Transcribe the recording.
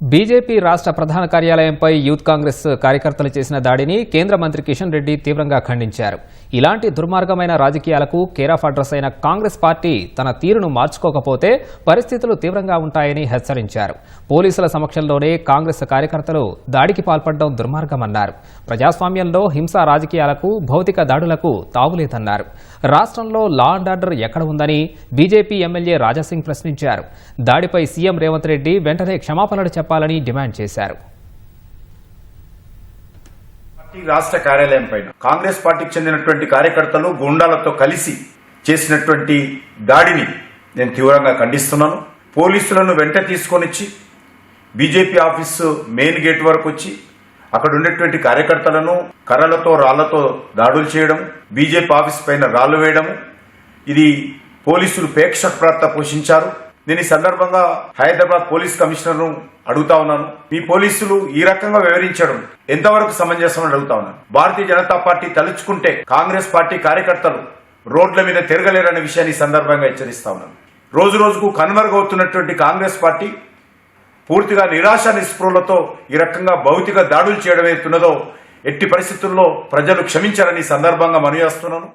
BJP రాష్ట్ర ప్రధాన కార్యాలయంపై youth Congress కార్యకర్తలు చేసిన దాడిని కేంద్ర మంత్రి కిషన్ రెడ్డి తీవ్రంగా ఖండించారు. ఇలాంటి దుర్మార్గమైన రాజకీయాలకు కేరాఫ్ అడ్రస్ అయిన కాంగ్రెస్ పార్టీ తన తీరును మార్చుకోకపోతే పరిస్థితులు తీవ్రంగా ఉంటాయని హెచ్చరించారు. పోలీసుల సమక్షంలోనే కాంగ్రెస్ కార్యకర్తలు దాడికి పాల్పడడం దుర్మార్గమన్నారు. ప్రజాస్వామ్యంలో హింసా రాజకీయాలకు భౌతిక దాడులకు తావులేదన్నారు. రాష్ట్రంలో లా అండ్ ఆర్డర్ ఎక్కడ ఉందని బీజేపీ ఎమ్మెల్యే రాజాసింగ్ ప్రశ్నించారు. దాడిపై సీఎం రేవంత్ రెడ్డి వెంటనే క్షమాపణలు చెప్పాలని డిమాండ్ చేశారు. పార్టీ రాష్ట్ర కార్యాలయం పైన కాంగ్రెస్ పార్టీకి చెందినటువంటి కార్యకర్తలు గుండాలతో కలిసి చేసినటువంటి దాడిని నేను తీవ్రంగా ఖండిస్తున్నాను. పోలీసులను వెంట తీసుకొనిచ్చి బీజేపీ ఆఫీసు మెయిన్ గేట్ వరకు వచ్చి అక్కడ ఉండేటువంటి కార్యకర్తలను కర్రలతో రాళ్ళతో దాడులు చేయడం బీజేపీ ఆఫీస్ పైన రాళ్ళు వేయడం ఇది పోలీసులు ప్రేక్షక పోషించారు. నేను ఈ సందర్భంగా హైదరాబాద్ పోలీస్ కమిషనర్ను అడుగుతా ఉన్నాను. మీ పోలీసులు ఈ రకంగా వివరించడం ఎంతవరకు సమంజసం అని అడుగుతా ఉన్నాను. భారతీయ జనతా పార్టీ తలుచుకుంటే కాంగ్రెస్ పార్టీ కార్యకర్తలు రోడ్ల మీద తిరగలేరనే విషయాన్ని ఈ సందర్భంగా హెచ్చరిస్తా ఉన్నాను. రోజు రోజుకు కనుమరుగవుతున్నటువంటి కాంగ్రెస్ పార్టీ పూర్తిగా నిరాశ నిస్పృహలతో ఈ రకంగా భౌతిక దాడులు చేయడం ఎత్తున్నదో ఎట్టి పరిస్థితుల్లో ప్రజలు క్షమించారని సందర్భంగా మనవి చేస్తున్నాను.